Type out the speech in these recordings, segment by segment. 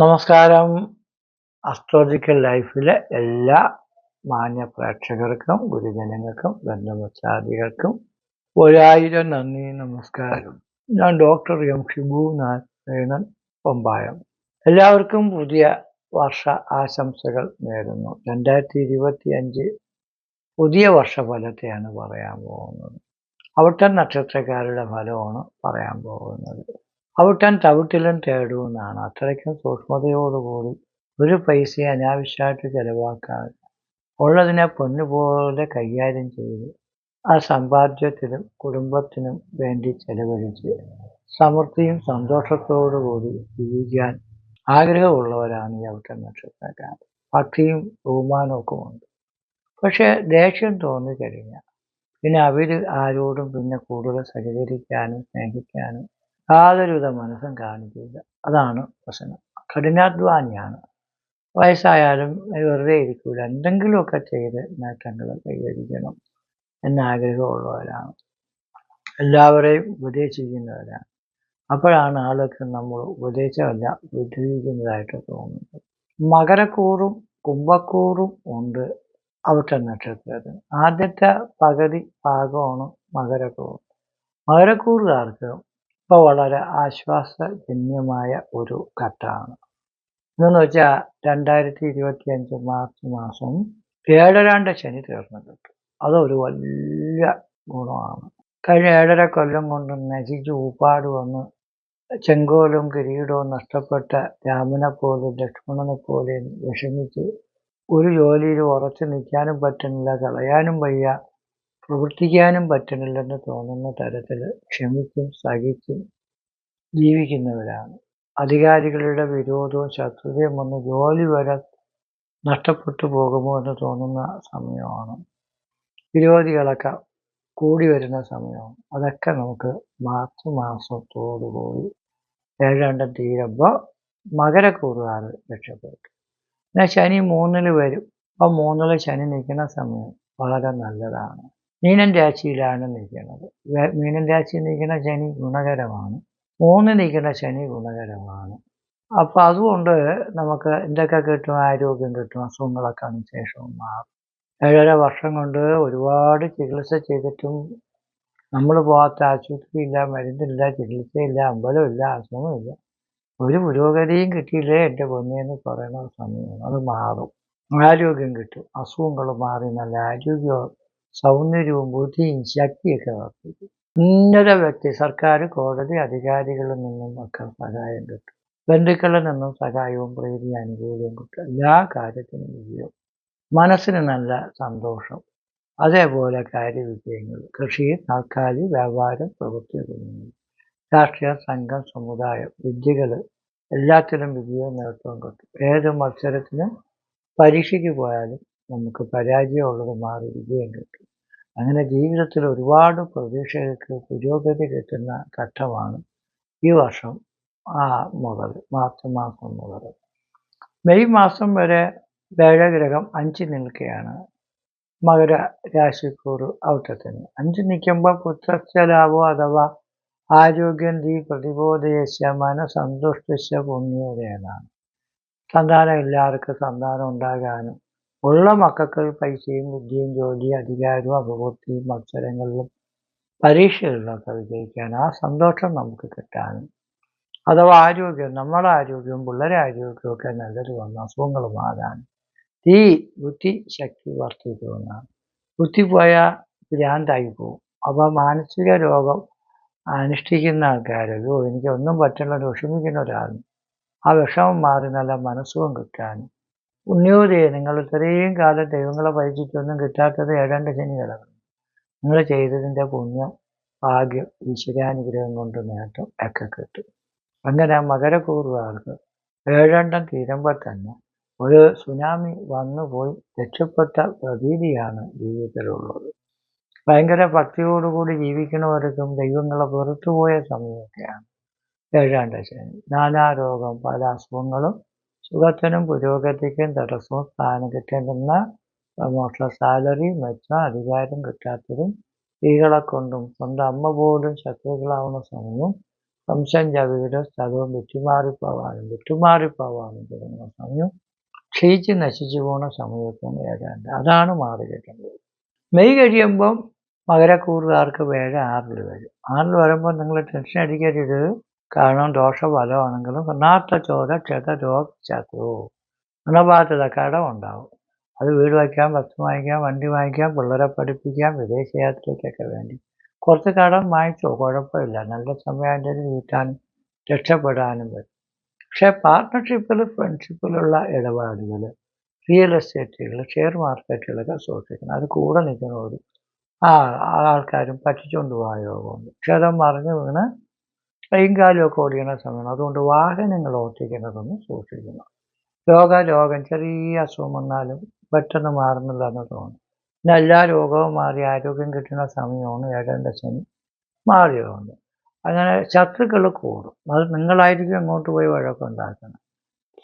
നമസ്കാരം. അസ്ട്രോളജിക്കൽ ലൈഫിലെ എല്ലാ മാന്യ പ്രേക്ഷകർക്കും ഗുരുജനങ്ങൾക്കും ബന്ധുമിത്രാദികൾക്കും ഒരായിരം നന്ദി നമസ്കാരം. ഞാൻ ഡോക്ടർ എം ഷിബു നാരായണൻ പമ്പായം. എല്ലാവർക്കും പുതിയ വർഷ ആശംസകൾ നേരുന്നു. രണ്ടായിരത്തി ഇരുപത്തി അഞ്ച് പുതിയ വർഷഫലത്തെയാണ് പറയാൻ പോകുന്നത്. അവിടുത്തെ നക്ഷത്രക്കാരുടെ ഫലമാണ് പറയാൻ പോകുന്നത്. അവിട്ടൻ ചവിട്ടിലും തേടുമെന്നാണ്. അത്രയ്ക്കും സൂക്ഷ്മതയോടുകൂടി ഒരു പൈസയെ അനാവശ്യമായിട്ട് ചെലവാക്കാതെ ഉള്ളതിനെ പൊന്നുപോലെ കൈകാര്യം ചെയ്ത് ആ സമ്പാദ്യത്തിനും കുടുംബത്തിനും വേണ്ടി ചെലവഴിച്ച് സമൃദ്ധിയും സന്തോഷത്തോടുകൂടി ജീവിക്കാൻ ആഗ്രഹമുള്ളവരാണ് ഈ അവിട്ടൻ നക്ഷത്രക്കാർ. ഭക്തിയും ബഹുമാനമൊക്കെയുണ്ട് പക്ഷേ ദേഷ്യം തോന്നിക്കഴിഞ്ഞാൽ പിന്നെ അവർ ആരോടും പിന്നെ കൂടുതൽ സഹകരിക്കാനും സ്നേഹിക്കാനും യാതൊരുവിധ മനസ്സും കാണിക്കില്ല അതാണ് പ്രശ്നം. കഠിനാധ്വാനിയാണ്. വയസ്സായാലും വെറുതെ ഇരിക്കൂല. എന്തെങ്കിലുമൊക്കെ ചെയ്ത് നേട്ടങ്ങൾ കൈവരിക്കണം എന്നാഗ്രഹമുള്ളവരാണ്. എല്ലാവരെയും ഉപദേശിക്കുന്നവരാണ്. അപ്പോഴാണ് ആളൊക്കെ നമ്മൾ ഉപദേശമല്ല ഉപദേശിക്കുന്നതായിട്ട് തോന്നുന്നത്. മകരക്കൂറും കുംഭക്കൂറും ഉണ്ട് അവിടുത്തെ നക്ഷത്രത്തിന് ആദ്യത്തെ പകുതി ഭാഗമാണ് മകരക്കൂർ മകരക്കൂറുകാർക്ക് ഇപ്പോൾ വളരെ ആശ്വാസജന്യമായ ഒരു ഘട്ടമാണ്. എന്നു വെച്ചാൽ രണ്ടായിരത്തി ഇരുപത്തി അഞ്ച് മാർച്ച് മാസം ഏഴരാണ്ട് ശനി തീർന്നു കിട്ടും അതൊരു വലിയ ഗുണമാണ്. കഴിഞ്ഞ ഏഴര കൊല്ലം കൊണ്ട് നശിച്ച് ഊപ്പാട് വന്ന് ചെങ്കോലും കിരീടവും നഷ്ടപ്പെട്ട രാമനെ പോലും ലക്ഷ്മണനെ പോലെയും വിഷമിച്ച് ഒരു ജോലിയിൽ ഉറച്ചു നിൽക്കാനും പറ്റുന്നില്ല കളയാനും വയ്യ. പ്രവർത്തിക്കാനും പറ്റുന്നില്ലെന്ന് തോന്നുന്ന തരത്തിൽ ക്ഷമിച്ചും സഹിച്ചും ജീവിക്കുന്നവരാണ്. അധികാരികളുടെ വിരോധവും ശത്രുതയും വന്ന് ജോലി വരെ നഷ്ടപ്പെട്ടു പോകുമോ എന്ന് തോന്നുന്ന സമയമാണ്. വിരോധികളൊക്കെ കൂടി വരുന്ന സമയമാണ്. അതൊക്കെ നമുക്ക് മാർച്ച് മാസത്തോടുകൂടി ഏഴാണ്ടം തീരുമ്പോൾ മകരക്കൂറുകാർ രക്ഷപ്പെട്ടു എന്നാൽ ശനി മൂന്നിൽ വരും. അപ്പോൾ മൂന്നിൽ ശനി നിൽക്കുന്ന സമയം വളരെ നല്ലതാണ്. മീനൻ രാശിയിലാണ് നിൽക്കുന്നത്. മീനൻ രാശിയിൽ നിൽക്കുന്ന ശനി ഗുണകരമാണ്. മൂന്ന് നിൽക്കുന്ന ശനി ഗുണകരമാണ്. അപ്പോൾ അതുകൊണ്ട് നമുക്ക് എന്തൊക്കെ കിട്ടും? ആരോഗ്യം കിട്ടും. അസുഖങ്ങളൊക്കെ അതിന് ശേഷം മാറും. ഏഴര വർഷം കൊണ്ട് ഒരുപാട് ചികിത്സ ചെയ്തിട്ടും നമ്മൾ പോകാത്ത ആശുപത്രിയില്ല മരുന്നില്ല ചികിത്സയില്ല അമ്പലമില്ല അസുഖമില്ല ഒരു പുരോഗതിയും കിട്ടിയില്ലേ എന്റെ പൊന്നിയെന്ന് പറയുന്ന സമയമാണ് അത് മാറും. ആരോഗ്യം കിട്ടും. അസുഖങ്ങൾ മാറി നല്ല ആരോഗ്യവും സൗന്ദര്യവും ബുദ്ധിയും ശക്തിയൊക്കെ വർദ്ധിക്കും. ഉന്നത വ്യക്തി സർക്കാർ കോടതി അധികാരികളിൽ നിന്നും ഒക്കെ സഹായം കിട്ടും. ബന്ധുക്കളിൽ നിന്നും സഹായവും പ്രീതി അനുകൂല്യവും കിട്ടും. എല്ലാ കാര്യത്തിനും വിജയവും മനസ്സിന് നല്ല സന്തോഷം. അതേപോലെ കാര്യവിജയങ്ങൾ. കൃഷി നാൽക്കാലി വ്യാപാരം പ്രവൃത്തി തുടങ്ങി രാഷ്ട്രീയ സംഘം സമുദായം വിദ്യകൾ എല്ലാത്തിലും വിജയവും നേട്ടവും കിട്ടും. ഏത് മത്സരത്തിനും പരീക്ഷയ്ക്ക് പോയാലും നമുക്ക് പരാജയമുള്ളത് മാറി വിജയം കിട്ടും. അങ്ങനെ ജീവിതത്തിൽ ഒരുപാട് പ്രതീക്ഷകൾക്ക് പുരോഗതി കിട്ടുന്ന ഘട്ടമാണ് ഈ വർഷം ആ മുതൽ മാർച്ച് മാസം മുതൽ. മെയ് മാസം വരെ വേഴഗ്രഹം അഞ്ച് നിൽക്കുകയാണ്. മകര രാശിക്കൂറ് ഔട്ടത്തിന് അഞ്ച് നിൽക്കുമ്പോൾ പുത്രസ്യ ലാഭം അഥവാ ആരോഗ്യം തീ പ്രതിബോധയസ്യ മനസന്തുഷ്ടസ്യ പുണ്യോദയനാണ്. സന്താനം എല്ലാവർക്കും സന്താനം ഉണ്ടാകാനും ഉള്ള മക്കൾക്ക് പൈസയും ബുദ്ധിയും ജോലിയും അധികാരവും അഭിവൃദ്ധിയും മത്സരങ്ങളിലും പരീക്ഷകളിലൊക്കെ വിജയിക്കാൻ ആ സന്തോഷം നമുക്ക് കിട്ടാനും അഥവാ ആരോഗ്യം നമ്മുടെ ആരോഗ്യവും പിള്ളേരെ ആരോഗ്യവും ഒക്കെ നല്ലത് വന്ന അസുഖങ്ങൾ മാറാനും ഈ ബുദ്ധി ശക്തി വർദ്ധിക്കുമെന്നാണ് ബുദ്ധി പോയാൽ ഭ്രാന്തായി പോകും അപ്പോൾ മാനസിക രോഗം അനുഷ്ഠിക്കുന്ന ആൾക്കാരല്ലോ എനിക്ക് ഒന്നും പറ്റില്ല വിഷമിക്കുന്ന ഒരാളും ആ വിഷമം മാറി നല്ല മനസ്സുഖം കിട്ടാനും പുണ്യോദയെ നിങ്ങൾ ഇത്രയും കാലം ദൈവങ്ങളെ ഭജിച്ചിട്ടൊന്നും കിട്ടാത്തത് ഏതാണ്ട് ശനി കിടക്കുന്നു. നിങ്ങൾ ചെയ്തതിന്റെ പുണ്യം ഭാഗ്യം ഈശ്വരാനുഗ്രഹം കൊണ്ട് നേട്ടം ഒക്കെ കിട്ടും. അങ്ങനെ മകരപൂർവകാർക്ക് ഏഴെണ്ണം തീരുമ്പോൾ തന്നെ ഒരു സുനാമി വന്നു പോയി. രക്ഷപ്പെട്ട പ്രതീതിയാണ് ജീവിതത്തിലുള്ളത്. ഭയങ്കര ഭക്തിയോടുകൂടി ജീവിക്കുന്നവർക്കും ദൈവങ്ങളെ പുറത്തുപോയ സമയമൊക്കെയാണ്. ഏഴാണ്ട ശനി. നാനാരോഗം പല അസുഖങ്ങളും സുഖത്തിനും പുരോഗതിക്കും തടസ്സവും സ്ഥാനം കിട്ടേണ്ടുന്ന പ്രമോഷണ സാലറി മെച്ചം അധികാരം കിട്ടാത്തതും സ്ത്രീകളെ കൊണ്ടും സ്വന്തം അമ്മ പോലും ശത്രുക്കളാവുന്ന സമയവും സംശയം വീട് സ്ഥലവും വിറ്റുമാറിപ്പോവാനും വിറ്റുമാറിപ്പോവാനും തുടങ്ങുന്ന സമയം ക്ഷയിച്ച് നശിച്ചു പോകുന്ന സമയത്തും ഏഴാണ്ട് അതാണ് മാറി കിട്ടേണ്ടത്. മെയ് കഴിയുമ്പം മകരക്കൂറുകാർക്ക് വേഴ ആറിൽ വരും. ആറിൽ വരുമ്പോൾ നിങ്ങൾ ടെൻഷൻ അടിക്കരുത്. കാരണം ദോഷഫലമാണെങ്കിലും കർണാത്ത ചോര ക്ഷത രോഗ ശത്രു കടം ഉണ്ടാവും. അത് വീട് വയ്ക്കാം വസ്തു വാങ്ങിക്കാം വണ്ടി വാങ്ങിക്കാം പിള്ളേരെ പഠിപ്പിക്കാം വിദേശയാത്രയ്ക്കൊക്കെ വേണ്ടി. കുറച്ച് കടം വാങ്ങിച്ചോ? കുഴപ്പമില്ല. നല്ല സമയം വീട്ടാനും രക്ഷപ്പെടാനും പറ്റും. പക്ഷേ പാർട്ട്ണർഷിപ്പിൽ ഫ്രണ്ട്ഷിപ്പിലുള്ള ഇടപാടുകൾ റിയൽ എസ്റ്റേറ്റുകൾ ഷെയർ മാർക്കറ്റുകളൊക്കെ സൂക്ഷിക്കണം. അത് കൂടെ നിൽക്കുന്നവർ ആ ആൾക്കാരും പറ്റിച്ചുകൊണ്ട് പോയ യോഗമുണ്ട് ക്ഷതം മറിഞ്ഞു വീണ് കൈയും കാലും ഒക്കെ ഓടിക്കുന്ന സമയമാണ്. അതുകൊണ്ട് വാഹനങ്ങൾ ഓടിക്കുന്നതൊന്നും സൂക്ഷിക്കണം. രോഗ രോഗം ചെറിയ അസുഖം വന്നാലും പെട്ടെന്ന് മാറുന്നില്ല എന്ന് തോന്നും പിന്നെ എല്ലാ രോഗവും മാറി ആരോഗ്യം കിട്ടുന്ന സമയമാണ് ഏഴേണ്ട ശനി മാറിയതുകൊണ്ട്. അങ്ങനെ ശത്രുക്കൾ കൂടും. അത് നിങ്ങളായിരിക്കും അങ്ങോട്ട് പോയി വഴക്കം ഉണ്ടാക്കണം.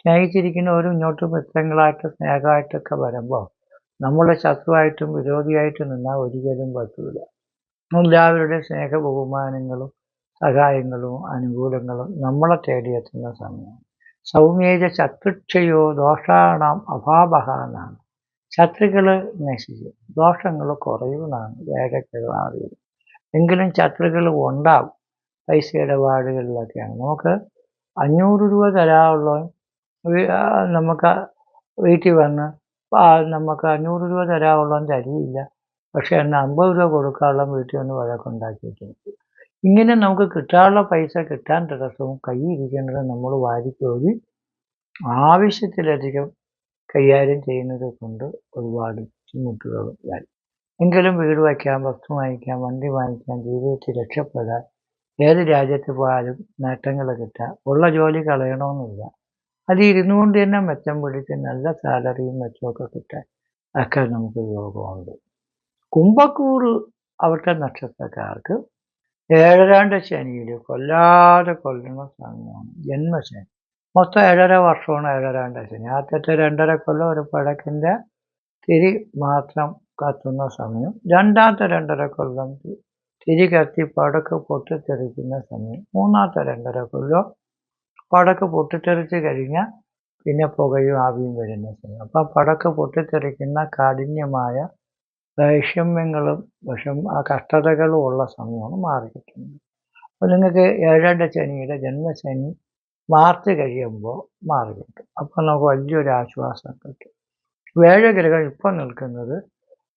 സ്നേഹിച്ചിരിക്കുന്നവരും ഇങ്ങോട്ട് മിത്രങ്ങളായിട്ട് സ്നേഹമായിട്ടൊക്കെ വരുമ്പോൾ നമ്മളെ ശത്രുവായിട്ടും വിരോധിയായിട്ടും നിന്നാൽ ഒരിക്കലും പറ്റൂല. എല്ലാവരുടെയും സ്നേഹ ബഹുമാനങ്ങളും സഹായങ്ങളും അനുകൂലങ്ങളും നമ്മളെ തേടിയെത്തുന്ന സമയം സൗമ്യേജ ശത്രുക്ഷയോ ദോഷാണാം അഭാവഹ എന്നാണ് ശത്രുക്കൾ നശിച്ചു ദോഷങ്ങൾ കുറയുമെന്നാണ് വേഗത്തിൽ മാറിയത് എങ്കിലും ശത്രുക്കൾ ഉണ്ടാവും. പൈസ ഇടപാടുകളിലൊക്കെയാണ്. നമുക്ക് അഞ്ഞൂറ് രൂപ തരാറുള്ള നമുക്ക് വീട്ടിൽ വന്ന് നമുക്ക് അഞ്ഞൂറ് രൂപ തരാനുള്ളവൻ തരിയില്ല. പക്ഷേ എന്നാൽ അമ്പത് രൂപ കൊടുക്കാനുള്ള വീട്ടിൽ വന്ന് വഴക്കുണ്ടാക്കിയിട്ടുണ്ട്. ഇങ്ങനെ നമുക്ക് കിട്ടാനുള്ള പൈസ കിട്ടാൻ തടസ്സവും കയ്യിരിക്കേണ്ടത് നമ്മൾ വാരിക്കോരി ആവശ്യത്തിലധികം കൈകാര്യം ചെയ്യുന്നത് കൊണ്ട് ഒരുപാട് ബുദ്ധിമുട്ടുകളും വരും. എങ്കിലും വീട് വയ്ക്കാം വസ്തു വാങ്ങിക്കാം വണ്ടി വാങ്ങിക്കാം ജീവിതത്തിൽ രക്ഷപ്പെടാൻ ഏത് രാജ്യത്ത് പോയാലും നേട്ടങ്ങൾ കിട്ടാം ഉള്ള ജോലി കളയണമെന്നില്ല. അത് ഇരുന്നുകൊണ്ട് തന്നെ മെച്ചം പിടിച്ച് നല്ല സാലറിയും മെച്ചമൊക്കെ കിട്ടാൻ ഒക്കെ നമുക്ക് യോഗമുണ്ട്. കുംഭക്കൂറ് അവിടുത്തെ നക്ഷത്രക്കാർക്ക് ഏഴരാണ്ട് ശനിയിൽ കൊല്ലാതെ കൊല്ലുന്ന സമയമാണ് ജന്മശനി. മൊത്തം ഏഴര വർഷമാണ് ഏഴരാണ്ട് ശനി. ആദ്യത്തെ രണ്ടര കൊല്ലം ഒരു പഴക്കിന്റെ തിരി മാത്രം കത്തുന്ന സമയം. രണ്ടാമത്തെ രണ്ടര കൊല്ലം തിരി കത്തി പടക്ക് പൊട്ടിത്തെറിക്കുന്ന സമയം. മൂന്നാമത്തെ രണ്ടര കൊല്ലം പടക്ക് പൊട്ടിത്തെറിച്ച് കഴിഞ്ഞാൽ പിന്നെ പുകയും ആവിയും വരുന്ന സമയം. അപ്പം പടക്ക് പൊട്ടിത്തെറിക്കുന്ന കാഠിന്യമായ വൈഷമ്യങ്ങളും വിഷം ആ കഷ്ടതകളും ഉള്ള സമയമാണ് മാറി കിട്ടുന്നത് അപ്പോൾ നിങ്ങൾക്ക് ഏഴാണ്ട ശനിയുടെ ജന്മശനി മാർച്ച് കഴിയുമ്പോൾ മാറി കിട്ടും അപ്പോൾ നമുക്ക് വലിയൊരു ആശ്വാസം കിട്ടും. വേഴഗ്രഹം ഇപ്പം നിൽക്കുന്നത്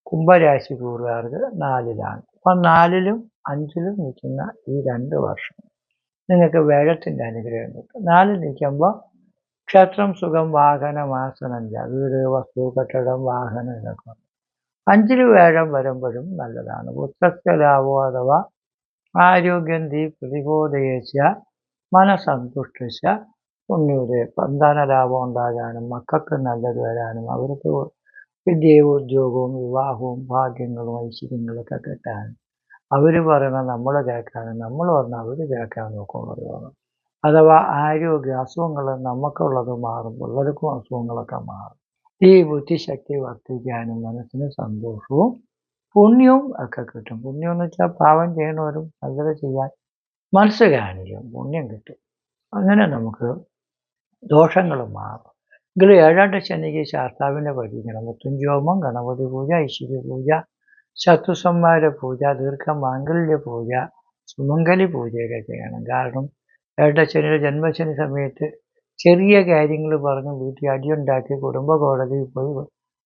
കുംഭരാശി കൂറുകാർക്ക് നാലിലാണ്. അപ്പം നാലിലും അഞ്ചിലും നിൽക്കുന്ന ഈ രണ്ട് വർഷം നിങ്ങൾക്ക് വേഴത്തിന്റെ അനുഗ്രഹം കിട്ടും. നാലിൽ നിൽക്കുമ്പോൾ ക്ഷേത്രം സുഖം വാഹനം ആസനം വീട് വസ്തു കെട്ടിടം വാഹനം ഇതൊക്കെ അഞ്ചിൽ വേഴം വരുമ്പോഴും നല്ലതാണ്. പുത്രസ്ഥലാവോ അഥവാ ആരോഗ്യം തീ പ്രതിബോധയേച്ച മനസന്തുഷ്ടിച്ച പുണ്യോദയ സന്താന ലാഭം ഉണ്ടാകാനും മക്കൾക്ക് നല്ലത് വരാനും അവർക്ക് വിദ്യയും ഉദ്യോഗവും വിവാഹവും ഭാഗ്യങ്ങളും ഐശ്വര്യങ്ങളൊക്കെ കിട്ടാനും. അവർ പറയുന്നത് നമ്മൾ കേൾക്കാനും നമ്മൾ പറഞ്ഞാൽ അവർ കേൾക്കാൻ നോക്കുന്നുള്ളതാണ് അഥവാ ആരോഗ്യ അസുഖങ്ങൾ നമുക്കുള്ളത് മാറും പിള്ളേർക്കും അസുഖങ്ങളൊക്കെ മാറും. ഈ ബുദ്ധിശക്തി വർദ്ധിക്കാനും മനസ്സിന് സന്തോഷവും പുണ്യവും ഒക്കെ കിട്ടും. പുണ്യം എന്ന് വെച്ചാൽ പാവം ചെയ്യണവരും നല്ലത് ചെയ്യാൻ മനസ്സ് കാണിക്കും പുണ്യം കിട്ടും. അങ്ങനെ നമുക്ക് ദോഷങ്ങൾ മാറും. എങ്കിലും ഏഴാണ്ട് ശനിക്ക് ശാസ്താവിനെ പഠിക്കണം മുത്തുംജോമം ഗണപതി പൂജ ഐശ്വര്യ പൂജ ശത്രുസംഹാര പൂജ ദീർഘമാംഗല്യ പൂജ സുമംഗലി പൂജയൊക്കെ ചെയ്യണം. കാരണം ഏഴാണ്ട ശനിയുടെ ജന്മശനി സമയത്ത് ചെറിയ കാര്യങ്ങൾ പറഞ്ഞ് വീട്ടിൽ അടിയുണ്ടാക്കി കുടുംബ കോടതിയിൽ പോയി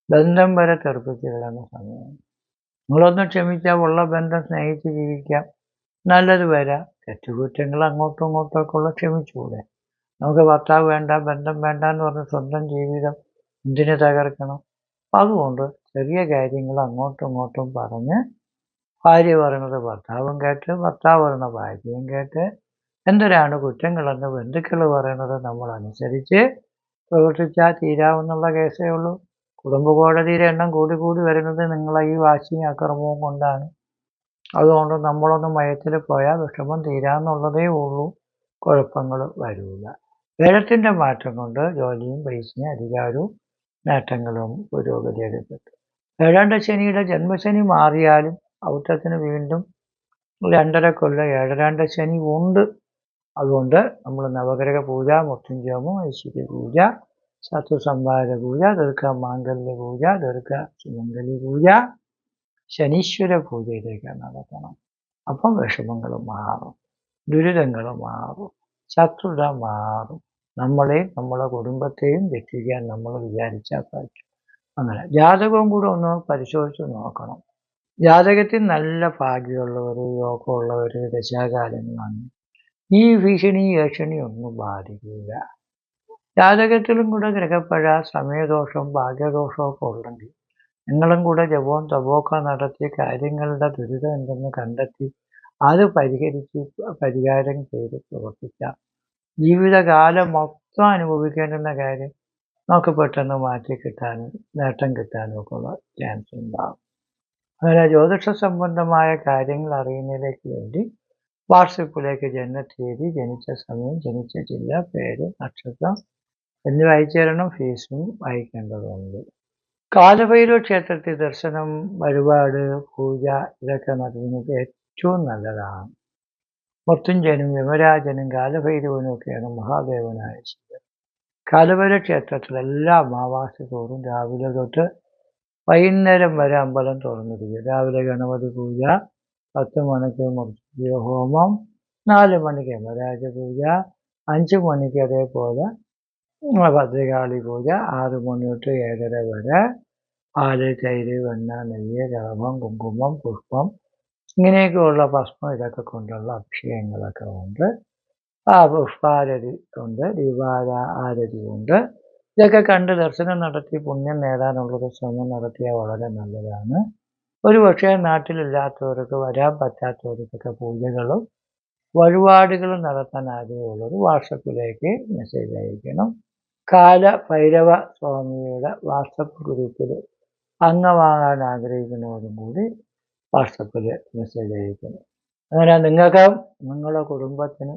ബന്ധം വരെ തെറിപ്പിച്ച് കളയുന്ന സമയമാണ് നിങ്ങളൊന്ന് ക്ഷമിച്ചാൽ ഉള്ള ബന്ധം സ്നേഹിച്ച് ജീവിക്കാം. നല്ലത് വരാം. തെറ്റുകുറ്റങ്ങൾ അങ്ങോട്ടും ഇങ്ങോട്ടും ഒക്കെ ഉള്ള ക്ഷമിച്ചുകൂടെ. നമുക്ക് ഭർത്താവ് വേണ്ട ബന്ധം വേണ്ട എന്ന് പറഞ്ഞ് സ്വന്തം ജീവിതം എന്തിനു തകർക്കണം? അതുകൊണ്ട് ചെറിയ കാര്യങ്ങൾ അങ്ങോട്ടും ഇങ്ങോട്ടും പറഞ്ഞ് ഭാര്യ പറയുന്നത് ഭർത്താവും കേട്ട് ഭർത്താവ് പറയുന്ന ഭാര്യയും കേട്ട് എന്തൊരാണ് കുറ്റങ്ങളെന്ന് ബന്ധുക്കൾ പറയുന്നത് നമ്മൾ അനുസരിച്ച് പ്രവർത്തിച്ചാൽ തീരാവുന്നുള്ള കേസേ ഉള്ളൂ. കുടുംബ കോടതിയുടെ എണ്ണം കൂടി കൂടി വരുന്നത് നിങ്ങളെ ഈ വാശിയും അക്രമവും കൊണ്ടാണ്. അതുകൊണ്ട് നമ്മളൊന്ന് മയത്തിൽ പോയാൽ വിഷമം തീരാന്നുള്ളതേ ഉള്ളൂ. കുഴപ്പങ്ങൾ വരില്ല. വേഴത്തിന്റെ മാറ്റം കൊണ്ട് ജോലിയും പൈസയും അധികാരവും നേട്ടങ്ങളും പുരോഗതിയൊക്കെ കിട്ടും ഏഴാണ്ട ശനിയുടെ ജന്മശനി മാറിയാലും ഔട്ടത്തിന് വീണ്ടും രണ്ടര കൊല്ലം ഏഴരാണ്ട ശനി ഉണ്ട്. അതുകൊണ്ട് നമ്മൾ നവഗ്രഹ പൂജ മൃത്യുഞ്ജയമോ ഐശ്വര്യ പൂജ ശത്രുസംഹാര പൂജ ദീർഘ മാംഗല്യ പൂജ ദീർഘ സുമംഗലി പൂജ ശനീശ്വര പൂജയിലേക്ക് നടത്തണം. അപ്പം വിഷമങ്ങൾ മാറും ദുരിതങ്ങൾ മാറും ശത്രുത മാറും. നമ്മളെയും നമ്മളെ കുടുംബത്തെയും രക്ഷിക്കാൻ നമ്മൾ വിചാരിച്ചാൽ പറ്റും അങ്ങനെ ജാതകവും കൂടെ ഒന്ന് പരിശോധിച്ച് നോക്കണം. ജാതകത്തിൽ നല്ല ഭാഗ്യമുള്ളവർ യോഗമുള്ളവർ ദശാകാലങ്ങളാണ് ഈ ഭീഷണി ഏഷണി ഒന്നും ബാധിക്കില്ല. ജാതകത്തിലും കൂടെ ഗ്രഹപ്പഴ സമയദോഷം ഭാഗ്യദോഷമൊക്കെ ഉണ്ടെങ്കിൽ നിങ്ങളും കൂടെ ജപവും തപോക്കെ നടത്തി കാര്യങ്ങളുടെ ദുരിതം എന്തെന്ന് കണ്ടെത്തി അത് പരിഹരിച്ച് പരിഹാരം ചെയ്ത് പ്രവർത്തിക്കാം. ജീവിതകാലം മൊത്തം അനുഭവിക്കേണ്ടുന്ന കാര്യം നമുക്ക് പെട്ടെന്ന് മാറ്റി കിട്ടാനും നേട്ടം കിട്ടാനും ഒക്കെ ഉള്ള ചാൻസ് ഉണ്ടാകും. അങ്ങനെ ജ്യോതിഷ സംബന്ധമായ കാര്യങ്ങൾ അറിയുന്നതിലേക്ക് വേണ്ടി വാട്സപ്പിലേക്ക് ജനനത്തീയതി ജനിച്ച സമയം ജനിച്ച ജില്ല പേര് നക്ഷത്രം എന്നിവ അയച്ചു തരണം ഫീസും അയക്കേണ്ടതുണ്ട്. കാലഭൈരവ ക്ഷേത്രത്തിൽ ദർശനം വഴിപാട് പൂജ ഇതൊക്കെ നടത്തുന്നത് ഏറ്റവും നല്ലതാണ്. മൃത്യുഞ്ജനും യമരാജനും കാലഭൈരവനും ഒക്കെയാണ് മഹാദേവനായ ശിവൻ. കാലഭൈരവ ക്ഷേത്രത്തിൽ എല്ലാ അമാവാസി തോറും രാവിലെ തൊട്ട് വൈകുന്നേരം വരെ അമ്പലം തുറന്നിരിക്കും. രാവിലെ ഗണപതി പൂജ പത്ത് മണിക്ക് മൃത്യുഞ്ജയ ഹോമം നാല് മണിക്ക് യമരാജ പൂജ അഞ്ച് മണിക്ക് അതേപോലെ ഭദ്രകാളി പൂജ ആറ് മണി തൊട്ട് ഏഴര വരെ പാൽ തൈര് വെണ്ണ നെയ്യ് ലാഭം കുങ്കുമം പുഷ്പം ഇങ്ങനെയൊക്കെയുള്ള ഭസ്മം ഇതൊക്കെ കൊണ്ടുള്ള അഭിഷേകങ്ങളൊക്കെ ഉണ്ട്. ആ പുഷ്പാരതി ഉണ്ട് ദീപാര ആരതി ഉണ്ട്. ഇതൊക്കെ കണ്ട് ദർശനം നടത്തി പുണ്യം നേടാനുള്ളൊരു ശ്രമം നടത്തിയാൽ വളരെ നല്ലതാണ്. ഒരു പക്ഷേ നാട്ടിലില്ലാത്തവർക്ക് വരാൻ പറ്റാത്തവർക്കൊക്കെ പൂജകളും വഴിപാടുകളും നടത്താൻ ആഗ്രഹമുള്ളവർ വാട്സപ്പിലേക്ക് മെസ്സേജ് അയക്കണം. കാല ഭൈരവ സ്വാമിയുടെ വാട്സപ്പ് ഗ്രൂപ്പിൽ അംഗമാകാൻ ആഗ്രഹിക്കുന്നവരും കൂടി വാട്സപ്പിൽ മെസ്സേജ് അയക്കണം. അങ്ങനെ നിങ്ങൾക്ക് നിങ്ങളുടെ കുടുംബത്തിന്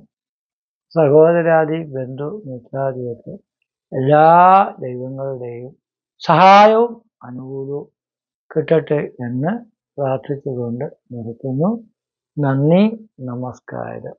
സഹോദരാദി ബന്ധു മിത്രാദിയൊക്കെ എല്ലാ ദൈവങ്ങളുടെയും സഹായവും അനുകൂലവും കിട്ടട്ടെ എന്ന് പ്രാർത്ഥിച്ചുകൊണ്ട് നിർത്തുന്നു. നന്ദി നമസ്കാരം.